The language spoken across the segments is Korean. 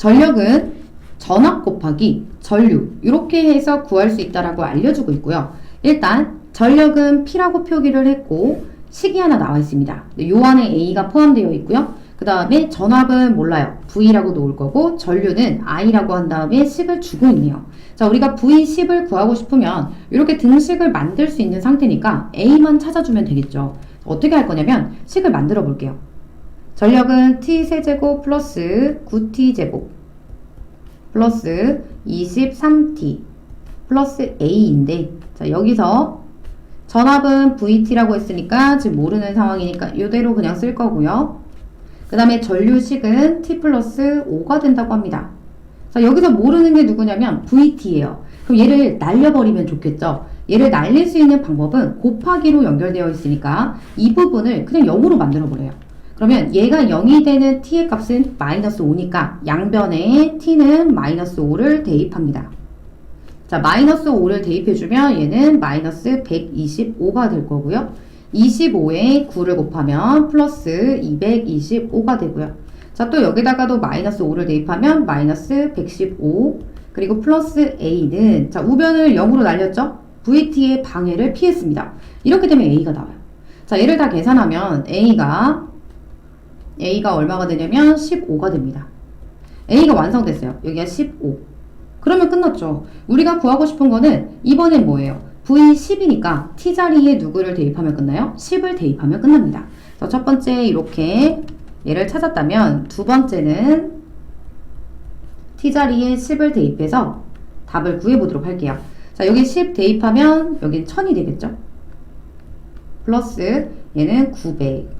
전력은 전압 곱하기 전류 이렇게 해서 구할 수 있다라고 알려주고 있고요. 일단 전력은 P라고 표기를 했고 식이 하나 나와 있습니다. 요 안에 A가 포함되어 있고요. 그 다음에 전압은 몰라요. V라고 놓을 거고 전류는 I라고 한 다음에 식을 주고 있네요. 자, 우리가 V10을 구하고 싶으면 이렇게 등식을 만들 수 있는 상태니까 A만 찾아주면 되겠죠. 어떻게 할 거냐면 식을 만들어 볼게요. 전력은 T세제곱 플러스 9T제곱 플러스 23T 플러스 A인데 자 여기서 전압은 VT라고 했으니까 지금 모르는 상황이니까 이대로 그냥 쓸 거고요. 그 다음에 전류식은 T 플러스 5가 된다고 합니다. 자 여기서 모르는 게 누구냐면 VT예요. 그럼 얘를 날려버리면 좋겠죠. 얘를 날릴 수 있는 방법은 곱하기로 연결되어 있으니까 이 부분을 그냥 0으로 만들어 버려요. 그러면 얘가 0이 되는 t의 값은 마이너스 5니까 양변에 t는 마이너스 5를 대입합니다. 자, 마이너스 5를 대입해주면 얘는 마이너스 125가 될 거고요. 25에 9를 곱하면 플러스 225가 되고요. 자, 또 여기다가도 마이너스 5를 대입하면 마이너스 115 그리고 플러스 a는 자, 우변을 0으로 날렸죠? vt의 방해를 피했습니다. 이렇게 되면 a가 나와요. 자, 얘를 다 계산하면 a가 A가 얼마가 되냐면 15가 됩니다. A가 완성됐어요. 여기가 15. 그러면 끝났죠. 우리가 구하고 싶은 거는 이번엔 뭐예요? V10이니까 T 자리에 누구를 대입하면 끝나요? 10을 대입하면 끝납니다. 첫 번째 이렇게 얘를 찾았다면 두 번째는 T 자리에 10을 대입해서 답을 구해보도록 할게요. 자, 여기 10 대입하면 여긴 1000이 되겠죠? 플러스 얘는 900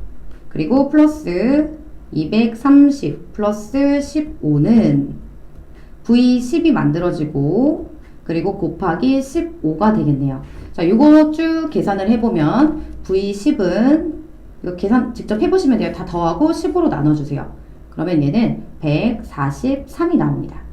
그리고 플러스 230 플러스 15는 V10이 만들어지고 그리고 곱하기 15가 되겠네요. 자, 이거 쭉 계산을 해보면 V10은 이거 계산 직접 해보시면 돼요. 다 더하고 10으로 나눠주세요. 그러면 얘는 143이 나옵니다.